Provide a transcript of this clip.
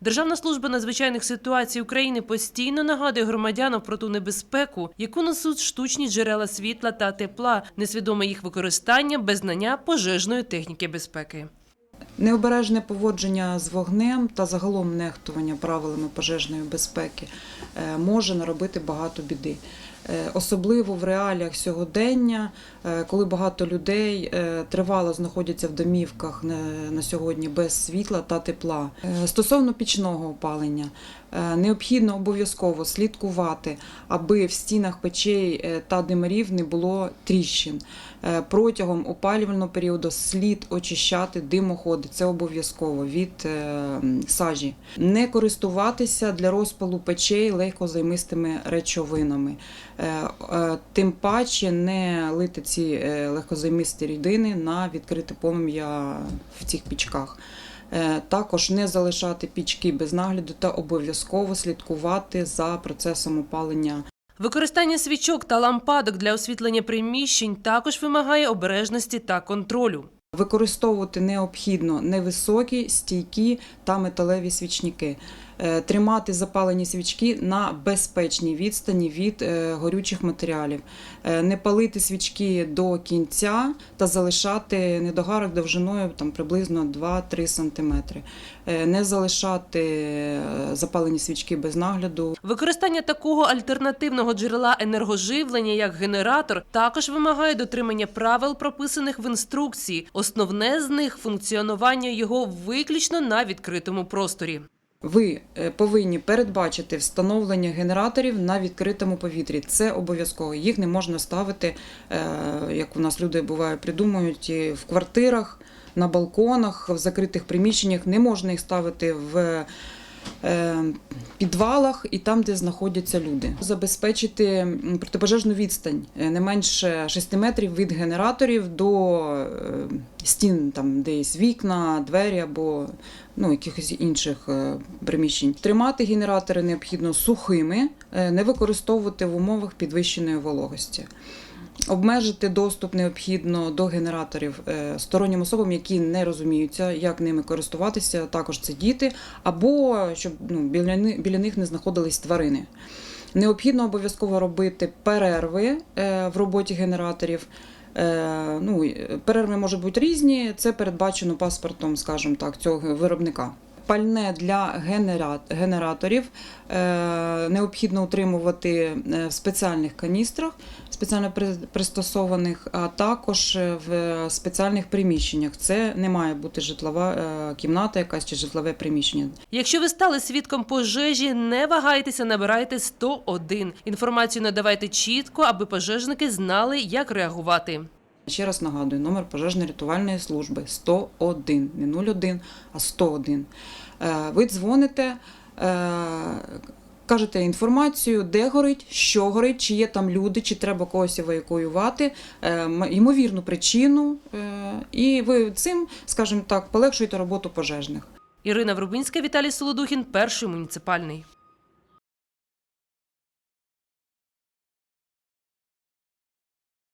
Державна служба надзвичайних ситуацій України постійно нагадує громадянам про ту небезпеку, яку несуть штучні джерела світла та тепла, несвідоме їх використання без знання пожежної техніки безпеки. Необережне поводження з вогнем та загалом нехтування правилами пожежної безпеки е, може наробити багато біди. Е, Особливо в реаліях сьогодення, е, коли багато людей е, тривало знаходяться в домівках на- сьогодні без світла та тепла. Стосовно пічного опалення, необхідно обов'язково слідкувати, аби в стінах печей та димарів не було тріщин. Протягом опалювального періоду слід очищати димоходи. Це обов'язково від сажі. Не користуватися для розпалу печей легкозаймистими речовинами. Е, е, Тим паче не лити ці е, легкозаймисті рідини на відкрите полум'я в цих пічках. Також не залишати пічки без нагляду та обов'язково слідкувати за процесом опалення Використання свічок та лампадок для освітлення приміщень також вимагає обережності та контролю. Використовувати необхідно невисокі, стійкі та металеві свічники. Е, Тримати запалені свічки на безпечній відстані від е, горючих матеріалів. Е, Не палити свічки до кінця та залишати недогарок довжиною там, приблизно 2-3 см. Не залишати запалені свічки без нагляду. Використання такого альтернативного джерела енергоживлення, як генератор, також вимагає дотримання правил, прописаних в інструкції. Основне з них функціонування його виключно на відкритому просторі. Ви е, повинні передбачити встановлення генераторів на відкритому повітрі. Це обов'язково. Їх не можна ставити, е, як у нас люди буває, придумують в квартирах, на балконах, в закритих приміщеннях. Не можна їх ставити в підвалах і там, де знаходяться люди. Забезпечити протипожежну відстань е, не менше 6 метрів від генераторів до е, стін, там десь вікна, двері або ну, якихось інших е, приміщень. Тримати генератори необхідно сухими, е, не використовувати в умовах підвищеної вологості. Обмежити доступ необхідно до генераторів е, стороннім особам, які не розуміються, як ними користуватися. Також це діти, або щоб ну, біля, біля них не знаходились тварини. Необхідно обов'язково робити перерви е, в роботі генераторів. Е, Ну, перерви можуть бути різні. Це передбачено паспортом, скажімо так, цього виробника. Пальне для генера- генераторів е, необхідно утримувати е, в спеціальних каністрах, спеціально пристосованих, а також е, в спеціальних приміщеннях. Це не має бути житлова кімната, якась чи житлове приміщення. Якщо ви стали свідком пожежі, не вагайтеся, набирайте 101. Інформацію надавайте чітко, аби пожежники знали, як реагувати. Ще раз нагадую, номер пожежно-рятувальної служби 101, не 01, а 101. Е, Ви дзвоните, е, кажете інформацію, де горить, що горить, чи є там люди, чи треба когось евакуювати, е, ймовірну причину, і ви цим, скажімо так, полегшуєте роботу пожежних. Ірина Врубинська, Віталій Солодухін, перший муніципальний.